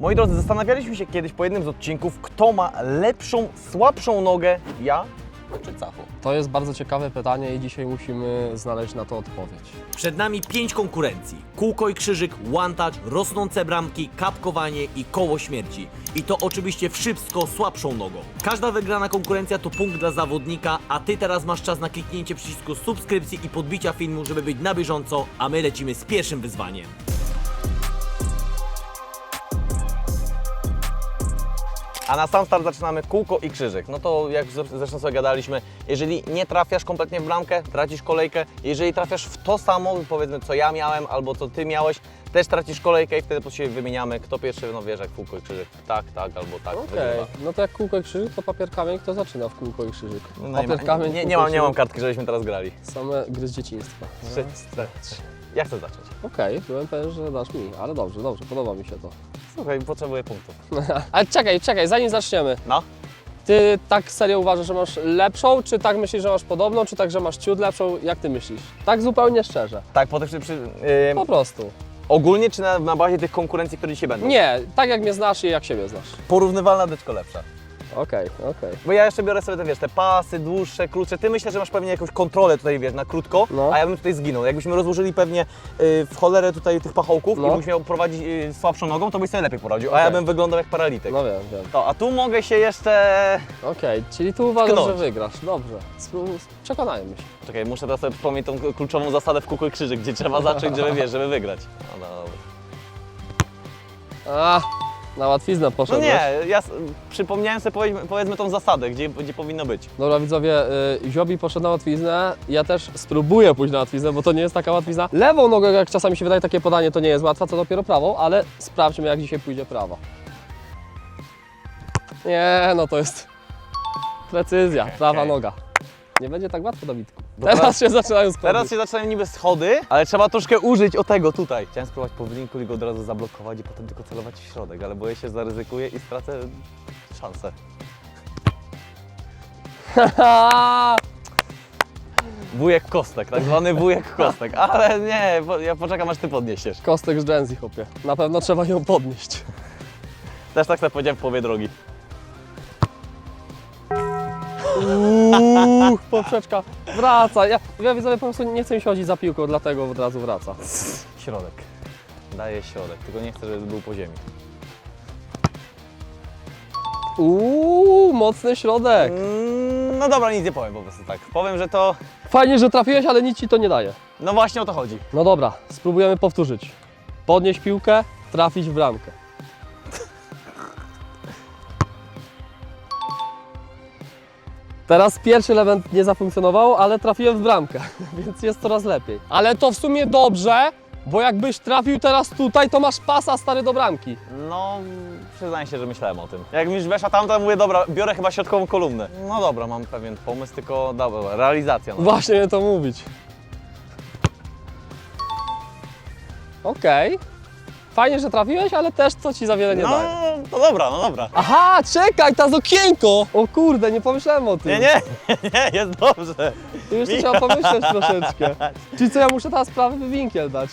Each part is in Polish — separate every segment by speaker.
Speaker 1: Moi drodzy, zastanawialiśmy się kiedyś po jednym z odcinków, kto ma lepszą, słabszą nogę, ja czy Cafu?
Speaker 2: To jest bardzo ciekawe pytanie i dzisiaj musimy znaleźć na to odpowiedź.
Speaker 3: Przed nami pięć konkurencji. Kółko i krzyżyk, one touch, rosnące bramki, kapkowanie i koło śmierci. I to oczywiście wszystko słabszą nogą. Każda wygrana konkurencja to punkt dla zawodnika, a ty teraz masz czas na kliknięcie przycisku subskrypcji i podbicia filmu, żeby być na bieżąco, a my lecimy z pierwszym wyzwaniem.
Speaker 1: A na sam start zaczynamy kółko i krzyżyk. No to jak zresztą sobie gadaliśmy, jeżeli nie trafiasz kompletnie w bramkę, tracisz kolejkę. Jeżeli trafiasz w to samo, powiedzmy co ja miałem albo co ty miałeś, też tracisz kolejkę i wtedy po siebie wymieniamy, kto pierwszy no wiesz jak kółko i krzyżyk. Tak, tak albo tak.
Speaker 2: Okej,
Speaker 1: wygrywa.
Speaker 2: no to jak kółko i krzyżyk, to papier kamień, kto zaczyna w kółko i krzyżyk?
Speaker 1: No nie,
Speaker 2: papier kamień,
Speaker 1: nie,
Speaker 2: kółko
Speaker 1: nie,
Speaker 2: i
Speaker 1: mam, nie mam kartki, żebyśmy teraz grali.
Speaker 2: Same gry z dzieciństwa.
Speaker 1: Trzy, cztery. Ja chcę zacząć.
Speaker 2: Okej, byłem pewien, że dasz mi, ale dobrze, dobrze, podoba mi się to.
Speaker 1: Słuchaj, potrzebuję punktów.
Speaker 2: ale czekaj, czekaj, zanim zaczniemy.
Speaker 1: No.
Speaker 2: Ty tak serio uważasz, że masz lepszą, czy tak myślisz, że masz podobną, czy tak, że masz ciut lepszą? Jak ty myślisz? Tak zupełnie szczerze.
Speaker 1: Tak, po tych przy, przy,
Speaker 2: Po prostu.
Speaker 1: ogólnie czy na, na bazie tych konkurencji, które dzisiaj będą?
Speaker 2: Nie, tak jak mnie znasz i jak siebie znasz.
Speaker 1: Porównywalna deczko lepsza.
Speaker 2: Okej, okej.
Speaker 1: Bo ja jeszcze biorę sobie te, wiesz, te pasy dłuższe, krótsze. Ty myślę, że masz pewnie jakąś kontrolę tutaj, wiesz, na krótko,
Speaker 2: No.
Speaker 1: a ja bym tutaj zginął. Jakbyśmy rozłożyli pewnie y, w cholerę tutaj tych pachołków
Speaker 2: No.
Speaker 1: i byś miał prowadzić y, słabszą nogą, to byś sobie lepiej poradził, a ja
Speaker 2: Okej.
Speaker 1: bym wyglądał jak paralityk.
Speaker 2: No wiem, wiem.
Speaker 1: To, a tu mogę się jeszcze...
Speaker 2: Okej, czyli tu uważasz,
Speaker 1: Tknąć.
Speaker 2: że wygrasz. Dobrze. Spró- Przekonajmy się.
Speaker 1: Czekaj, muszę teraz sobie przypomnieć tą kluczową zasadę w i krzyżyk, gdzie trzeba zacząć, żeby, wiesz, żeby wygrać. No, dobra.
Speaker 2: A, na łatwiznę
Speaker 1: no
Speaker 2: poszedłeś.
Speaker 1: nie, ja s- przypomniałem sobie powiedzmy, powiedzmy tą zasadę, gdzie, gdzie powinno być.
Speaker 2: Dobra widzowie, y, Ziobi poszedł na łatwiznę, ja też spróbuję pójść na łatwiznę, bo to nie jest taka łatwizna. Lewą nogą, jak czasami się wydaje takie podanie, to nie jest łatwa, co dopiero prawą, ale sprawdźmy jak dzisiaj pójdzie prawa. Nie, no to jest precyzja, prawa
Speaker 1: Okej.
Speaker 2: noga. Nie będzie tak łatwo, Dawidku. Teraz się zaczynają schody.
Speaker 1: Teraz się zaczynają niby schody, ale trzeba troszkę użyć o tego tutaj. Chciałem spróbować po wyninku i go od razu zablokować i potem tylko celować w środek, ale boję się, zaryzykuję i stracę szansę. Wujek kostek, tak zwany wujek kostek, ale nie, bo ja poczekam aż ty podniesiesz.
Speaker 2: Kostek z Genzi, chłopie. Na pewno trzeba ją podnieść.
Speaker 1: Też tak sobie powiedziałem w połowie drogi.
Speaker 2: Uuu, poprzeczka. Wraca. Ja, ja widzowie po prostu nie chcę mi się chodzić za piłką, dlatego od razu wraca.
Speaker 1: Środek. Daję środek, tylko nie chcę, żeby był po ziemi.
Speaker 2: Uuu, mocny środek.
Speaker 1: Mm, no dobra, nic nie powiem po prostu tak. Powiem, że to,
Speaker 2: Fajnie, że trafiłeś, ale nic ci to nie daje.
Speaker 1: no właśnie o to chodzi.
Speaker 2: No dobra, spróbujemy powtórzyć. Podnieść piłkę, trafić w bramkę. Teraz pierwszy element nie zafunkcjonował, ale trafiłem w bramkę, więc jest coraz lepiej. Ale to w sumie dobrze, bo jakbyś trafił teraz tutaj, to masz pasa stary do bramki.
Speaker 1: No, przyznaję się, że myślałem o tym. Jak mi weszła tamta, mówię, dobra, biorę chyba środkową kolumnę. No dobra, mam pewien pomysł, tylko dobra, realizacja. No.
Speaker 2: Właśnie to mówić. Okej. Fajnie, że trafiłeś, ale też to ci za wiele nie
Speaker 1: No,
Speaker 2: daje.
Speaker 1: no dobra, no dobra.
Speaker 2: Aha, czekaj, ta z okienko! O kurde, nie pomyślałem o tym.
Speaker 1: Nie, nie, nie, jest dobrze.
Speaker 2: Tu jeszcze trzeba pomyśleć troszeczkę. Czyli co, ja muszę teraz prawy winkiel dać?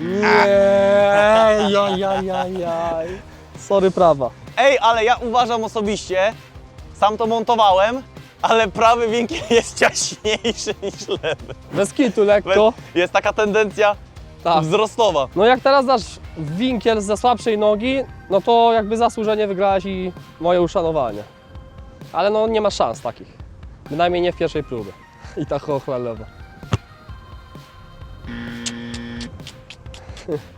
Speaker 2: Nie, jaj, jaj, jaj, jaj. Sorry, prawa.
Speaker 1: Ej, ale ja uważam osobiście, sam to montowałem, ale prawy winkiel jest ciaśniejszy niż lewy.
Speaker 2: Bez kitu lekko.
Speaker 1: Jest taka tendencja
Speaker 2: Tak.
Speaker 1: wzrostowa.
Speaker 2: No jak teraz dasz winkiel ze słabszej nogi, no to jakby zasłużenie wygrałaś i moje uszanowanie. Ale no nie ma szans takich. Bynajmniej nie w pierwszej próbie. I ta chochla lewa.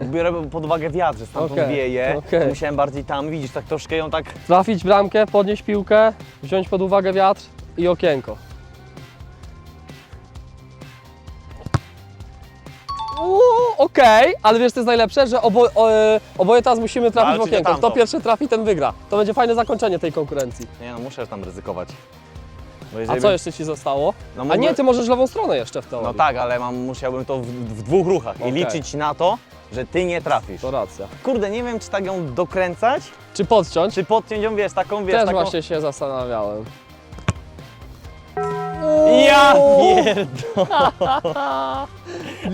Speaker 1: Biorę pod uwagę wiatr, że stamtąd
Speaker 2: Okej,
Speaker 1: wieje.
Speaker 2: okej.
Speaker 1: Musiałem bardziej tam, widzisz, tak troszkę ją tak...
Speaker 2: Trafić bramkę, podnieść piłkę, wziąć pod uwagę wiatr i okienko. Okej, ale wiesz co jest najlepsze, że obo, o, e, oboje teraz musimy trafić w okienko. Kto
Speaker 1: tamto.
Speaker 2: pierwszy trafi, ten wygra. To będzie fajne zakończenie tej konkurencji.
Speaker 1: Nie no, muszę tam ryzykować. Bo
Speaker 2: A
Speaker 1: jeżeli
Speaker 2: co
Speaker 1: bym-
Speaker 2: jeszcze ci zostało?
Speaker 1: No
Speaker 2: A
Speaker 1: mógłby-
Speaker 2: nie, ty możesz lewą stronę jeszcze w teorii.
Speaker 1: No tak, ale mam, musiałbym to w, w dwóch ruchach
Speaker 2: Okej.
Speaker 1: i liczyć na to, że ty nie trafisz.
Speaker 2: To racja.
Speaker 1: Kurde, nie wiem, czy tak ją dokręcać,
Speaker 2: Czy podciąć?
Speaker 1: czy podciąć ją, wiesz, taką, wiesz,
Speaker 2: Też
Speaker 1: taką...
Speaker 2: właśnie się zastanawiałem.
Speaker 1: Ja pierdolę.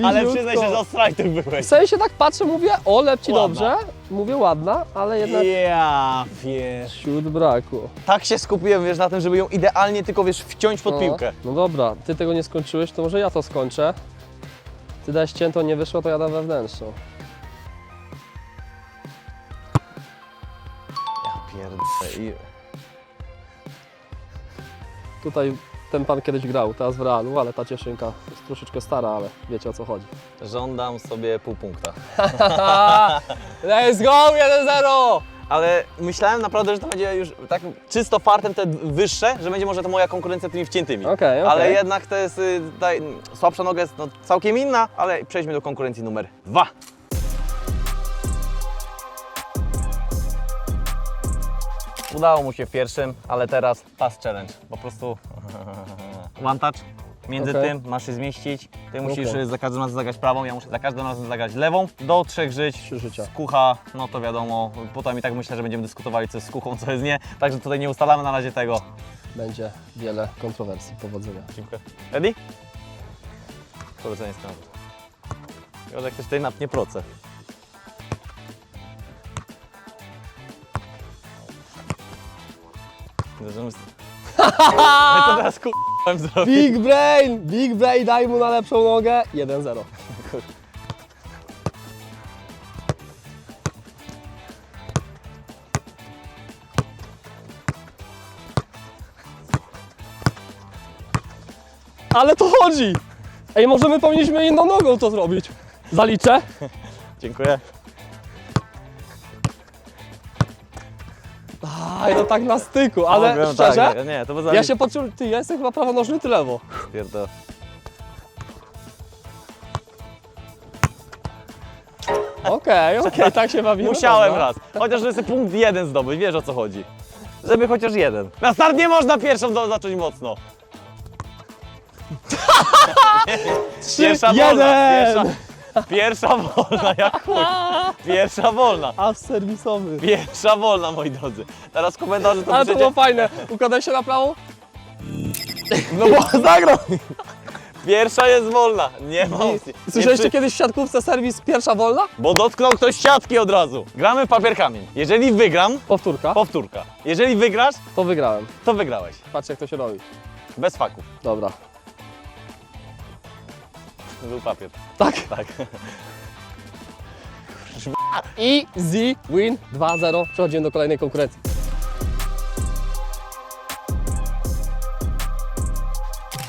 Speaker 1: Ale przyznaj się, że ostrajtek byłeś.
Speaker 2: W sensie tak patrzę, mówię, o, lepci
Speaker 1: Ładna.
Speaker 2: dobrze. Mówię ładna, ale jednak
Speaker 1: Ja pier...
Speaker 2: siód brakło.
Speaker 1: Tak się skupiłem, wiesz, na tym, żeby ją idealnie tylko, wiesz, wciąć pod
Speaker 2: No.
Speaker 1: piłkę.
Speaker 2: No dobra, ty tego nie skończyłeś, to może ja to skończę. Ty dałeś ciętą, nie wyszło, to ja dam wewnętrzną.
Speaker 1: Ja pierdolę. I...
Speaker 2: Tutaj ten pan kiedyś grał, teraz w realu, ale ta cieszynka jest troszeczkę stara, ale wiecie o co chodzi.
Speaker 1: Żądam sobie pół punkta.
Speaker 2: Let's go, 1-0!
Speaker 1: Ale myślałem naprawdę, że to będzie już tak czysto fartem te wyższe, że będzie może to moja konkurencja tymi wciętymi.
Speaker 2: Okej,
Speaker 1: Ale jednak to jest, y, tutaj, słabsza noga jest no, całkiem inna, ale przejdźmy do konkurencji numer dwa. Udało mu się w pierwszym, ale teraz pass challenge. Po prostu one touch. Między
Speaker 2: Okej.
Speaker 1: tym masz się zmieścić. Ty musisz
Speaker 2: Okej.
Speaker 1: za każdym razem zagrać prawą, ja muszę za każdym razem zagrać lewą. Do trzech żyć.
Speaker 2: Trzy życia.
Speaker 1: Z kucha, no to wiadomo. Potem i tak myślę, że będziemy dyskutowali, co jest z kuchą, co jest nie. Także tutaj nie ustalamy na razie tego.
Speaker 2: Będzie wiele kontrowersji, powodzenia.
Speaker 1: Dziękuję. Ready? Polecenie z kanału. Jak ktoś tutaj napnie proce. My- No i co teraz?
Speaker 2: Big brain! Big brain, daj mu na lepszą nogę. 1-0. Ale to chodzi! Ej, może my powinniśmy inną nogą to zrobić. Zaliczę?
Speaker 1: Dziękuję.
Speaker 2: Aj, no tak na styku, ale szczerze,
Speaker 1: Tak, nie, nie, to by
Speaker 2: ja się poczułem, ty, ja jestem chyba prawonożny, ty lewo.
Speaker 1: Pierdol.
Speaker 2: Okej, okej, tak się bawimy.
Speaker 1: Musiałem
Speaker 2: dobra.
Speaker 1: raz. Chociaż żeby sobie punkt jeden zdobyć, wiesz o co chodzi. Żeby chociaż jeden. Na start nie można pierwszą do, zacząć mocno.
Speaker 2: Trzy,
Speaker 1: Pierwsza wolna.
Speaker 2: jeden!
Speaker 1: Pierwsza, pierwsza wolna, jak chuj. Pierwsza wolna.
Speaker 2: A serwisowy.
Speaker 1: Pierwsza wolna, moi drodzy. Teraz w komentarzu to
Speaker 2: Ale to
Speaker 1: piszecie.
Speaker 2: było fajne. Układaj się na prawo?
Speaker 1: No bo zagrał. Pierwsza jest wolna. Nie ma opcji. Nie
Speaker 2: Słyszeliście
Speaker 1: przy-
Speaker 2: kiedyś w siatkówce serwis pierwsza wolna?
Speaker 1: Bo dotknął ktoś siatki od razu. Gramy w papier kamień. Jeżeli wygram,
Speaker 2: Powtórka.
Speaker 1: powtórka. Jeżeli wygrasz,
Speaker 2: To wygrałem.
Speaker 1: to wygrałeś.
Speaker 2: Patrz jak to się robi.
Speaker 1: Bez faków.
Speaker 2: Dobra.
Speaker 1: Był papier.
Speaker 2: Tak.
Speaker 1: Tak.
Speaker 2: Easy win 2-0. Przechodzimy do kolejnej konkurencji.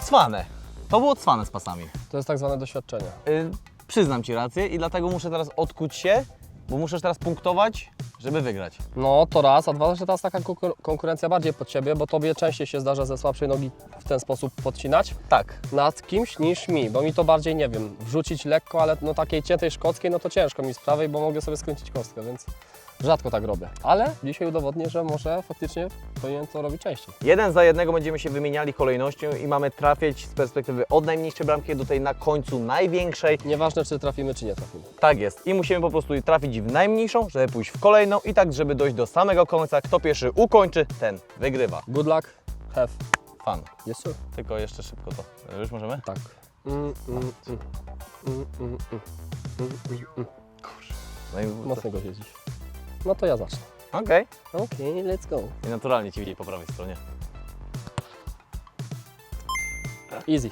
Speaker 1: Cwane. To było cwane z pasami.
Speaker 2: To jest tak zwane doświadczenie.
Speaker 1: Y, przyznam Ci rację i dlatego muszę teraz odkuć się, bo muszę teraz punktować, żeby wygrać.
Speaker 2: No to raz, a dwa, że teraz taka konkur- konkurencja bardziej pod Ciebie, bo Tobie częściej się zdarza ze słabszej nogi w ten sposób podcinać
Speaker 1: Tak.
Speaker 2: nad kimś niż mi, bo mi to bardziej, nie wiem, wrzucić lekko, ale no takiej ciętej szkockiej, no to ciężko mi z prawej, bo mogę sobie skręcić kostkę, więc rzadko tak robię. Ale dzisiaj udowodnię, że może faktycznie powinien to robić częściej.
Speaker 1: Jeden za jednego będziemy się wymieniali kolejnością i mamy trafiać z perspektywy od najmniejszej bramki do tej na końcu największej.
Speaker 2: Nieważne, czy trafimy, czy nie trafimy.
Speaker 1: Tak jest. I musimy po prostu trafić w najmniejszą, żeby pójść w kolejną i tak, żeby dojść do samego końca. Kto pierwszy ukończy, ten wygrywa.
Speaker 2: Good luck, have
Speaker 1: Fan.
Speaker 2: yes sir.
Speaker 1: Tylko jeszcze szybko to. Już możemy?
Speaker 2: Tak. Mm, mm, mm. Mm, mm, mm. Mm, mm, mm.
Speaker 1: No i...
Speaker 2: Mocno go siedzisz. No to ja zacznę.
Speaker 1: Okej.
Speaker 2: Okej, let's go.
Speaker 1: I naturalnie Ci widzieli po prawej stronie.
Speaker 2: Easy.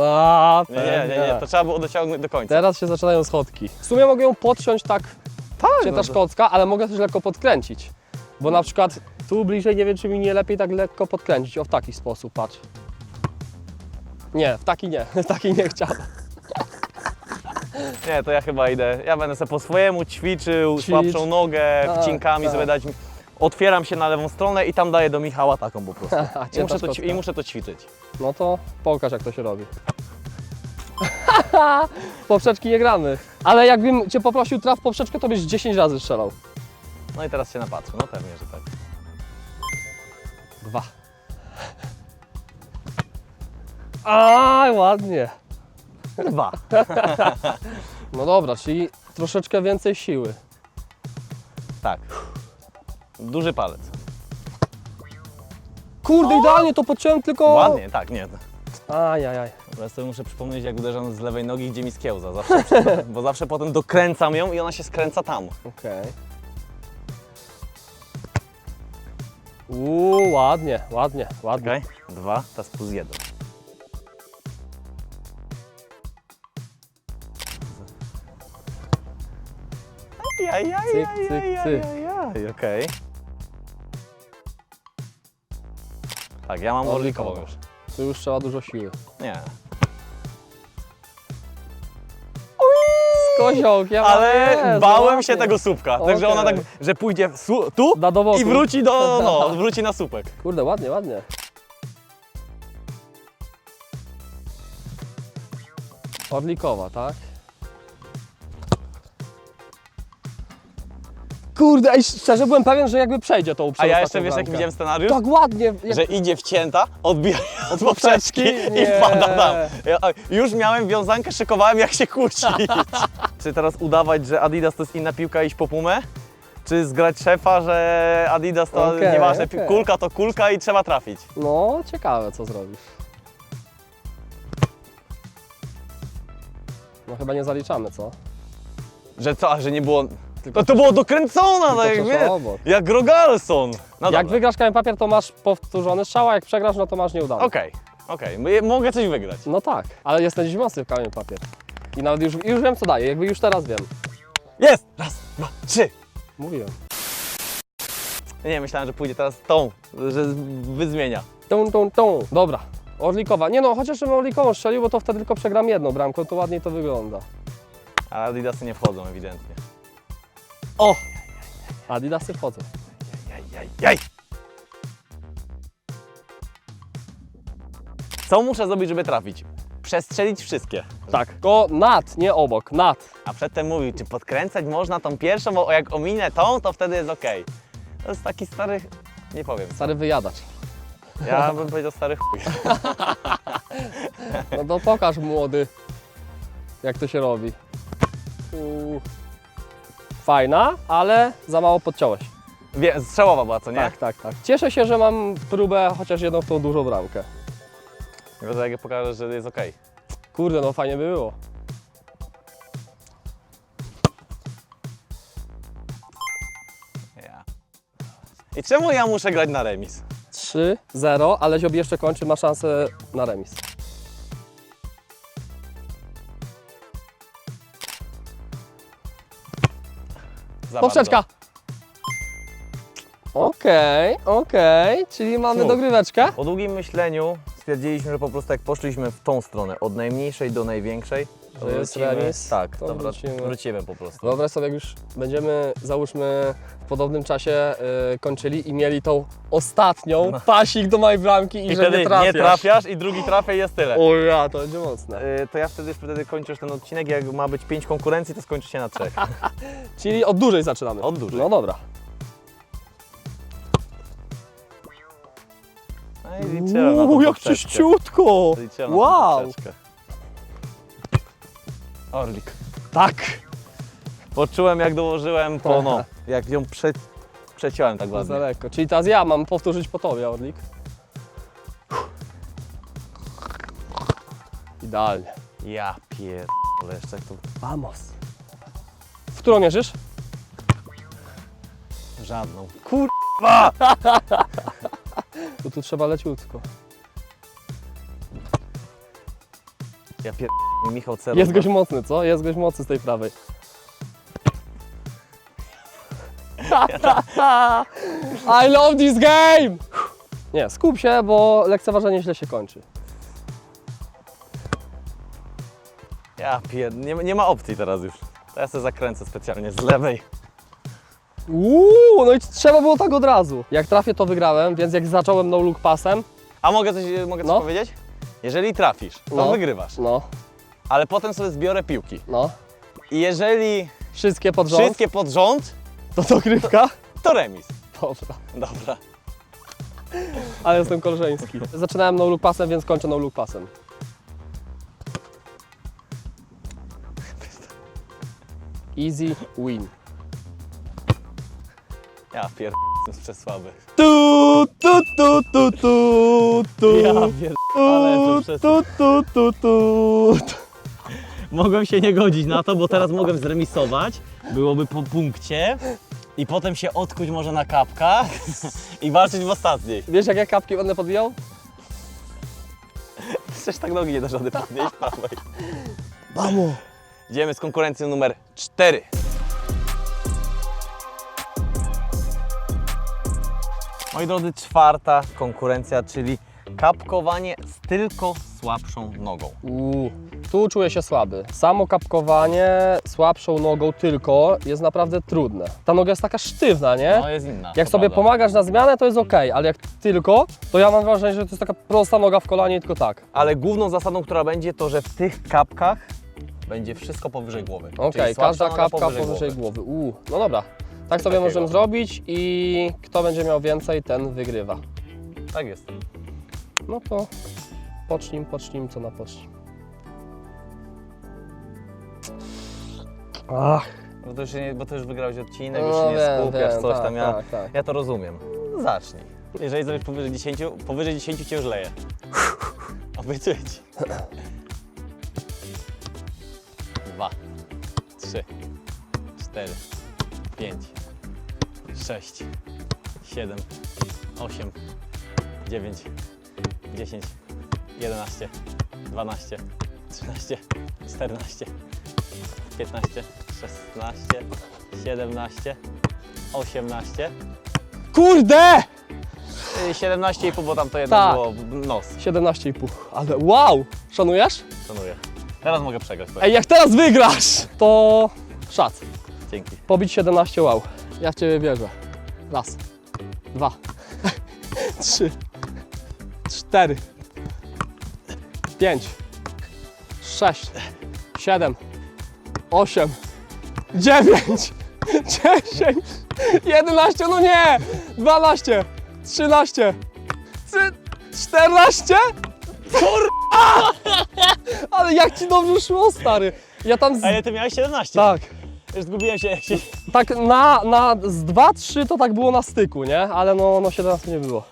Speaker 2: A,
Speaker 1: Nie, nie, nie, nie. To trzeba było dociągnąć do końca.
Speaker 2: Teraz się zaczynają schodki. W sumie mogę ją podciąć tak,
Speaker 1: Tak,
Speaker 2: cię
Speaker 1: no
Speaker 2: ta
Speaker 1: to-
Speaker 2: szkocka, ale mogę też lekko podkręcić. Bo na przykład tu bliżej nie wiem, czy mi nie lepiej tak lekko podkręcić. O, w taki sposób, patrz. Nie, w taki nie, w taki nie chciałem.
Speaker 1: Nie, to ja chyba idę. Ja będę sobie po swojemu ćwiczył,
Speaker 2: Ćwicz.
Speaker 1: słabszą nogę,
Speaker 2: Tak,
Speaker 1: wcinkami
Speaker 2: tak.
Speaker 1: sobie dać. Otwieram się na lewą stronę i tam daję do Michała taką po prostu. I
Speaker 2: Cię
Speaker 1: muszę,
Speaker 2: ta
Speaker 1: to, I muszę to ćwiczyć.
Speaker 2: No to pokaż jak to się robi. Poprzeczki nie gramy. Ale jakbym Cię poprosił traf poprzeczkę, to byś 10 razy strzelał.
Speaker 1: No i teraz się napatrzę. No pewnie, że tak.
Speaker 2: Dwa. A ładnie.
Speaker 1: Dwa.
Speaker 2: No dobra, czyli troszeczkę więcej siły.
Speaker 1: Tak. Duży palec.
Speaker 2: Kurde, idealnie to pociąłem, tylko...
Speaker 1: Ładnie, tak, nie.
Speaker 2: Ajajaj.
Speaker 1: Ja sobie muszę przypomnieć, jak uderzam z lewej nogi, gdzie mi skiełza. Zawsze, bo zawsze potem dokręcam ją i ona się skręca tam.
Speaker 2: Okej. Uuu, ładnie, ładnie, ładnie.
Speaker 1: Okej? Dwa, teraz plus jeden. Ajajaj,
Speaker 2: Cyk, cyk, cyk.
Speaker 1: ajajaj, okej. Tak, ja mam orlikową już.
Speaker 2: Tu już trzeba dużo siły.
Speaker 1: Nie.
Speaker 2: Z koziołkiem,
Speaker 1: Ale bałem się tego słupka. Także ona tak, że pójdzie tu i wróci do, no, wróci na słupek.
Speaker 2: Kurde, ładnie, ładnie. Orlikowa, tak? Kurde, ej, szczerze byłem pewien, że jakby przejdzie tą
Speaker 1: A ja jeszcze wiesz,
Speaker 2: bramkę.
Speaker 1: widziałem scenariusz?
Speaker 2: Tak ładnie. Jak...
Speaker 1: Że idzie wcięta, odbija od
Speaker 2: poprzeczki?
Speaker 1: i wpada tam. Ja, już miałem wiązankę, szykowałem jak się kłócić. Czy teraz udawać, że Adidas to jest inna piłka iść po pumę? Czy zgrać szefa, że Adidas to
Speaker 2: Okej,
Speaker 1: nieważne,
Speaker 2: okej.
Speaker 1: kulka to kulka i trzeba trafić?
Speaker 2: No, ciekawe co zrobisz. No chyba nie zaliczamy, co?
Speaker 1: Że co, a że nie było... To, to było dokręcone,
Speaker 2: Tylko
Speaker 1: tak jak
Speaker 2: obok.
Speaker 1: jak Rogalson. No
Speaker 2: jak
Speaker 1: dobra.
Speaker 2: wygrasz kamień papier, to masz powtórzony strzał, a jak przegrasz, no to masz nieudany.
Speaker 1: Okej, okej, Mo- mogę coś wygrać.
Speaker 2: No tak, ale jestem dziś mocny w kamień papier. I nawet już, już wiem co daje, jakby już teraz wiem.
Speaker 1: Jest! Raz, dwa, trzy.
Speaker 2: Mówiłem.
Speaker 1: Nie, myślałem, że pójdzie teraz tą, że wyzmienia.
Speaker 2: Tą, tą, tą. Dobra, Orlikowa. Nie no, chociaż bym Orlikową strzelił, bo to wtedy tylko przegram jedną bramką, to ładniej to wygląda.
Speaker 1: Ale Adidasy nie wchodzą ewidentnie.
Speaker 2: O! Adidasy wchodzą.
Speaker 1: Jaj, jaj, jaj. Co muszę zrobić, żeby trafić? Przestrzelić wszystkie.
Speaker 2: Tak, tylko nad, nie obok, nad.
Speaker 1: A przedtem mówił, czy podkręcać można tą pierwszą, bo jak ominę tą, to wtedy jest ok. To jest taki stary, nie powiem.
Speaker 2: Stary wyjadacz.
Speaker 1: Ja bym powiedział stary chuj.
Speaker 2: No to pokaż młody, jak to się robi. U. Fajna, ale za mało podciąłeś.
Speaker 1: Wie, strzałowa była, co nie?
Speaker 2: Tak, tak, tak. Cieszę się, że mam próbę chociaż jedną w tą dużą bramkę.
Speaker 1: Tylko, że jak pokażę, że jest ok.
Speaker 2: Kurde, no fajnie by było.
Speaker 1: Ja. I czemu ja muszę grać na remis?
Speaker 2: 3-0, ale Ziob jeszcze kończy, ma szansę na remis.
Speaker 1: Za
Speaker 2: Poprzeczka! Okej, okej, czyli mamy
Speaker 1: Smooth.
Speaker 2: dogryweczkę.
Speaker 1: Po długim myśleniu stwierdziliśmy, że po prostu jak poszliśmy w tą stronę, od najmniejszej do największej,
Speaker 2: Że jest remis,
Speaker 1: Tak,
Speaker 2: to
Speaker 1: to
Speaker 2: wrócimy.
Speaker 1: wrócimy. po prostu.
Speaker 2: Wyobraź sobie, jak już będziemy, załóżmy, w podobnym czasie y, kończyli i mieli tą ostatnią, pasik do mojej bramki i,
Speaker 1: I
Speaker 2: że
Speaker 1: wtedy
Speaker 2: nie trafiasz.
Speaker 1: nie trafiasz i drugi trafia i jest tyle.
Speaker 2: O ja, to będzie mocne.
Speaker 1: Y, To ja wtedy, wtedy kończysz ten odcinek, jak ma być pięć konkurencji, to skończy się na trzech.
Speaker 2: Czyli od dłużej zaczynamy.
Speaker 1: Od dłużej.
Speaker 2: No dobra.
Speaker 1: No i liczyłem na tą
Speaker 2: Uuu, jak
Speaker 1: poprzeczkę.
Speaker 2: czyściutko!
Speaker 1: Liczyłem na tą
Speaker 2: Wow!
Speaker 1: poprzeczkę. Orlik.
Speaker 2: Tak!
Speaker 1: Poczułem jak dołożyłem po no, jak ją prze, przeciąłem tak
Speaker 2: Za
Speaker 1: ładnie.
Speaker 2: lekko. Czyli teraz ja mam powtórzyć po tobie, Orlik. Idealnie.
Speaker 1: Ja pierdolę, jeszcze jak tu
Speaker 2: Vamos. W którą mierzysz?
Speaker 1: żadną.
Speaker 2: To tu trzeba leciutko.
Speaker 1: Ja pier... Michał.
Speaker 2: Jest goś mocny, co? Jest goś mocny z tej prawej. I love this game! Nie, skup się, bo lekceważenie źle się kończy.
Speaker 1: Ja pier... Nie, nie ma opcji teraz już. To ja sobie zakręcę specjalnie z lewej.
Speaker 2: Uuu, no i trzeba było tak od razu. Jak trafię, to wygrałem, więc jak zacząłem no look passem,
Speaker 1: A mogę coś, mogę coś
Speaker 2: No.
Speaker 1: powiedzieć? Jeżeli trafisz, to
Speaker 2: No.
Speaker 1: wygrywasz.
Speaker 2: no,
Speaker 1: Ale potem sobie zbiorę piłki.
Speaker 2: no,
Speaker 1: I jeżeli
Speaker 2: wszystkie pod rząd,
Speaker 1: wszystkie pod rząd,
Speaker 2: to dogrywka.
Speaker 1: to remis.
Speaker 2: Dobra,
Speaker 1: Dobra.
Speaker 2: ale jestem koleżeński. Zaczynałem no look passem, więc kończę no look passem. Easy win.
Speaker 1: Ja pier... jestem przesłaby.
Speaker 2: Tu! tu, tu, tu, tu, tu.
Speaker 1: Ja pier... ale to przez...
Speaker 2: tu, tu, tu, tu.
Speaker 1: Mogłem się nie godzić na to, bo teraz mogłem zremisować, byłoby po punkcie i potem się odkuć może na kapkach i walczyć w ostatniej.
Speaker 2: Wiesz, jak ja kapki będę podbijał?
Speaker 1: Przecież tak nogi nie da rady podnieść prawej.
Speaker 2: Mamo.
Speaker 1: Idziemy z konkurencją numer 4. Moi drodzy, czwarta konkurencja, czyli kapkowanie z tylko słabszą nogą.
Speaker 2: Uuu, tu czuję się słaby. Samo kapkowanie słabszą nogą tylko jest naprawdę trudne. Ta noga jest taka sztywna, nie?
Speaker 1: No jest inna.
Speaker 2: Jak
Speaker 1: to
Speaker 2: sobie
Speaker 1: prawda.
Speaker 2: pomagasz na zmianę, to jest ok, ale jak tylko, to ja mam wrażenie, że to jest taka prosta noga w kolanie i tylko tak.
Speaker 1: Ale główną zasadą, która będzie, to że w tych kapkach będzie wszystko powyżej głowy.
Speaker 2: Okej,
Speaker 1: Czyli słabsza
Speaker 2: każda
Speaker 1: noga
Speaker 2: kapka
Speaker 1: powyżej głowy.
Speaker 2: Uuu, no dobra. Tak sobie
Speaker 1: takiego.
Speaker 2: możemy zrobić i kto będzie miał więcej, ten wygrywa.
Speaker 1: Tak jest.
Speaker 2: No to pocznij, pocznij, co na pocznij. Ach,
Speaker 1: Bo to już, się nie, bo to już wygrałeś odcinek, już
Speaker 2: no
Speaker 1: się nie
Speaker 2: wiem,
Speaker 1: skupiasz,
Speaker 2: wiem,
Speaker 1: coś
Speaker 2: tak,
Speaker 1: tam. Ja,
Speaker 2: tak, tak.
Speaker 1: ja to rozumiem. Zacznij. Jeżeli zrobisz powyżej 10, powyżej 10 cię już leje. Obiecuję ci. Dwa, trzy, cztery, pięć, sześć, siedem, osiem, dziewięć, dziesięć, jedenaście, dwanaście, trzynaście, czternaście, 15, 16, 17, 18.
Speaker 2: Kurde!
Speaker 1: Yy, 17,5, bo tam to jedno
Speaker 2: Tak.
Speaker 1: było nos.
Speaker 2: 17,5. Ale wow! Szanujesz?
Speaker 1: Szanuję. Teraz mogę przegrać.
Speaker 2: Ej, jak teraz wygrasz, to szac.
Speaker 1: Dzięki.
Speaker 2: Pobić 17 wow. Ja w Ciebie wierzę. Raz, dwa, trzy, cztery, pięć, sześć, siedem, osiem, dziewięć, dziesięć, jedenaście, no nie! Dwanaście, trzynaście, trzy- czternaście? Kur... Ale jak Ci dobrze szło, stary. Ja tam z...
Speaker 1: Ale ty miałeś 17.
Speaker 2: Tak.
Speaker 1: Już zgubiłem się...
Speaker 2: Tak na, na z 2-3 to tak było na styku, nie? Ale no, no 17 nie było.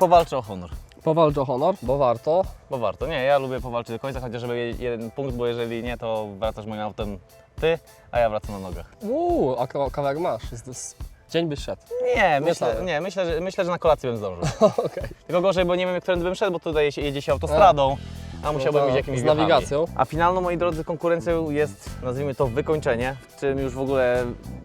Speaker 1: Powalczę o honor.
Speaker 2: Powalcz o honor, bo warto.
Speaker 1: Bo warto. Nie, ja lubię powalczyć do końca, chociaż żeby je- jeden punkt, bo jeżeli nie, to wracasz moim autem ty, a ja wracam na nogach.
Speaker 2: Uuu, a ka- kawałek masz. Z, z, dzień byś szedł.
Speaker 1: Nie, myślę,
Speaker 2: cały.
Speaker 1: nie myślę, że, myślę, że na kolację bym zdążył.
Speaker 2: Okej.
Speaker 1: Tylko gorzej, bo nie wiem, którym bym szedł, bo tutaj się- jedzie się autostradą, a musiałbym
Speaker 2: to
Speaker 1: mieć jakimiś
Speaker 2: z
Speaker 1: wiochami.
Speaker 2: nawigacją.
Speaker 1: A finalną, moi drodzy, konkurencją jest, nazwijmy to, wykończenie, w czym już w ogóle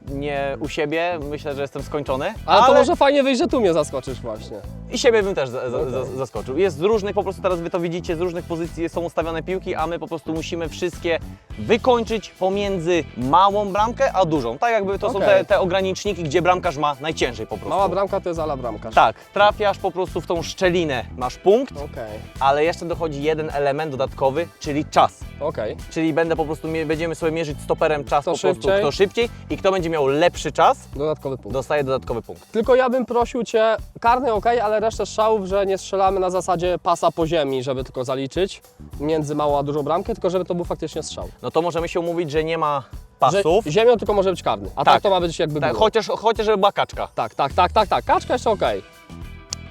Speaker 1: nie u siebie, myślę, że jestem skończony.
Speaker 2: Ale, to może fajnie wyjść, że tu mnie zaskoczysz właśnie.
Speaker 1: I siebie bym też za, za,
Speaker 2: Okej.
Speaker 1: za, zaskoczył. Jest z różnych, po prostu teraz Wy to widzicie, z różnych pozycji są ustawione piłki, a my po prostu musimy wszystkie wykończyć pomiędzy małą bramkę, a dużą. Tak jakby to są
Speaker 2: Okej.
Speaker 1: te, te ograniczniki, gdzie bramkarz ma najciężej po prostu.
Speaker 2: Mała bramka to jest ala bramkarz.
Speaker 1: Tak, trafiasz po prostu w tą szczelinę, masz punkt,
Speaker 2: Okej,
Speaker 1: ale jeszcze dochodzi jeden element dodatkowy, czyli czas.
Speaker 2: okej.
Speaker 1: Czyli będę po prostu, mie- będziemy sobie mierzyć stoperem czas
Speaker 2: Kto
Speaker 1: po prostu,
Speaker 2: szybciej?
Speaker 1: kto szybciej i kto będzie miał lepszy czas,
Speaker 2: Dodatkowy punkt.
Speaker 1: dostaje dodatkowy punkt.
Speaker 2: Tylko ja bym prosił Cię, karny ok, ale resztę strzałów, że nie strzelamy na zasadzie pasa po ziemi, żeby tylko zaliczyć między małą a dużą bramkę, tylko żeby to był faktycznie strzał.
Speaker 1: No to możemy się umówić, że nie ma
Speaker 2: Że
Speaker 1: pasów,
Speaker 2: ziemią tylko może być karny, a tak,
Speaker 1: Tak.
Speaker 2: to ma być jakby
Speaker 1: tak,
Speaker 2: było.
Speaker 1: chociaż, chociaż żeby była kaczka.
Speaker 2: Tak, tak, tak, tak, tak. Kaczka jeszcze okej.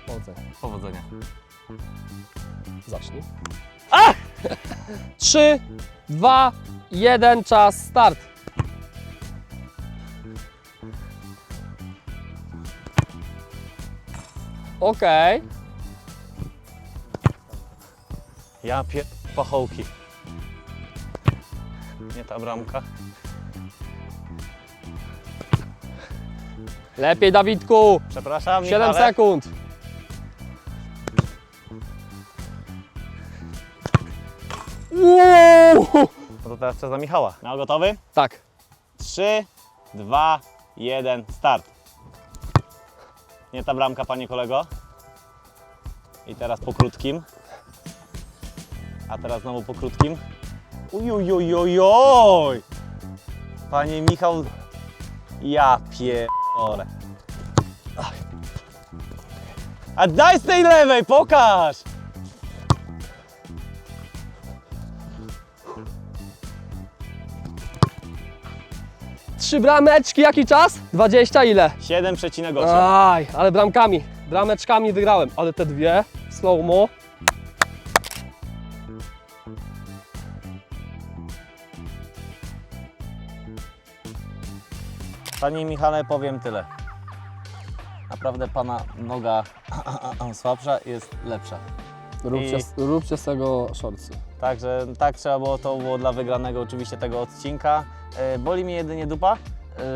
Speaker 2: Okay.
Speaker 1: Powodzenia.
Speaker 2: Zacznij. A! 3, 2, 1, czas, start. Okej.
Speaker 1: Ja pier... pachołki. Nie ta bramka.
Speaker 2: Lepiej, Dawidku.
Speaker 1: Przepraszam,
Speaker 2: 7
Speaker 1: Michale.
Speaker 2: sekund.
Speaker 1: Teraz czas na Michała. No gotowy?
Speaker 2: Tak.
Speaker 1: 3, 2, 1, start. Nie ta bramka, panie kolego. I teraz po krótkim. A teraz znowu po krótkim. Ujujujujoj! Panie Michał, ja pierdolę. A daj z tej lewej, pokaż!
Speaker 2: Trzy brameczki, jaki czas? 20 ile?
Speaker 1: 7,8.
Speaker 2: Aj, ale bramkami, brameczkami wygrałem, ale te dwie, slow-mo.
Speaker 1: Panie Michale, powiem tyle. Naprawdę pana noga słabsza jest lepsza.
Speaker 2: Róbcie,
Speaker 1: I-
Speaker 2: róbcie z tego shortsy.
Speaker 1: Także tak trzeba było, to było dla wygranego oczywiście tego odcinka. E, Boli mnie jedynie dupa,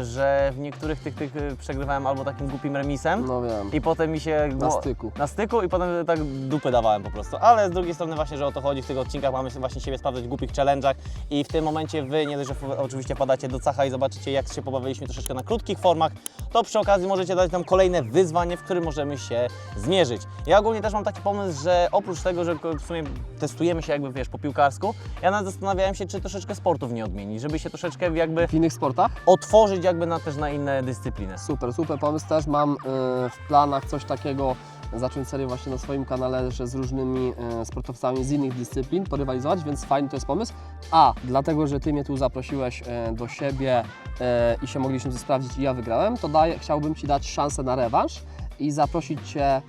Speaker 1: że w niektórych tych, tych e, przegrywałem albo takim głupim remisem
Speaker 2: No wiem,
Speaker 1: i potem mi się...
Speaker 2: na
Speaker 1: gło-
Speaker 2: styku.
Speaker 1: Na styku i potem tak dupy dawałem po prostu. Ale z drugiej strony właśnie, że o to chodzi w tych odcinkach, mamy właśnie siebie sprawdzać w głupich challenge'ach i w tym momencie Wy nie dość, że f- oczywiście padacie do cacha i zobaczycie jak się pobawiliśmy troszeczkę na krótkich formach, to przy okazji możecie dać nam kolejne wyzwanie, w którym możemy się zmierzyć. Ja ogólnie też mam taki pomysł, że oprócz tego, że w sumie testujemy się jakby wiesz po piłkarsku, ja nawet zastanawiałem się, czy troszeczkę sportów nie odmienić, żeby się troszeczkę jakby
Speaker 2: W innych sportach?
Speaker 1: otworzyć jakby na też na inne dyscypliny.
Speaker 2: Super, super pomysł też. Mam y, w planach coś takiego, zacząć serię właśnie na swoim kanale, że z różnymi y, sportowcami z innych dyscyplin porywalizować, więc fajny to jest pomysł. A, dlatego, że Ty mnie tu zaprosiłeś y, do siebie i się mogliśmy ze sprawdzić i ja wygrałem, to daję, chciałbym Ci dać szansę na rewanż i zaprosić Cię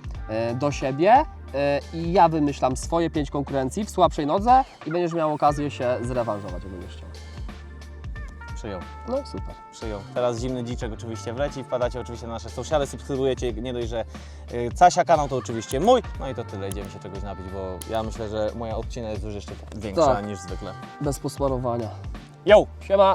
Speaker 2: do siebie i ja wymyślam swoje pięć konkurencji w słabszej nodze i będziesz miał okazję się zrewanżować, jak będziesz chciał.
Speaker 1: Przyjął.
Speaker 2: No super.
Speaker 1: przyjął. Teraz zimny dziczek oczywiście wleci, wpadacie oczywiście na nasze sociale, subskrybujecie, nie dość, że y, Casia kanał to oczywiście mój, no i to tyle, idziemy się czegoś napić, bo ja myślę, że moja odcina jest już jeszcze większa
Speaker 2: Tak.
Speaker 1: niż zwykle.
Speaker 2: Bez posmarowania.
Speaker 1: Yo!
Speaker 2: Siema!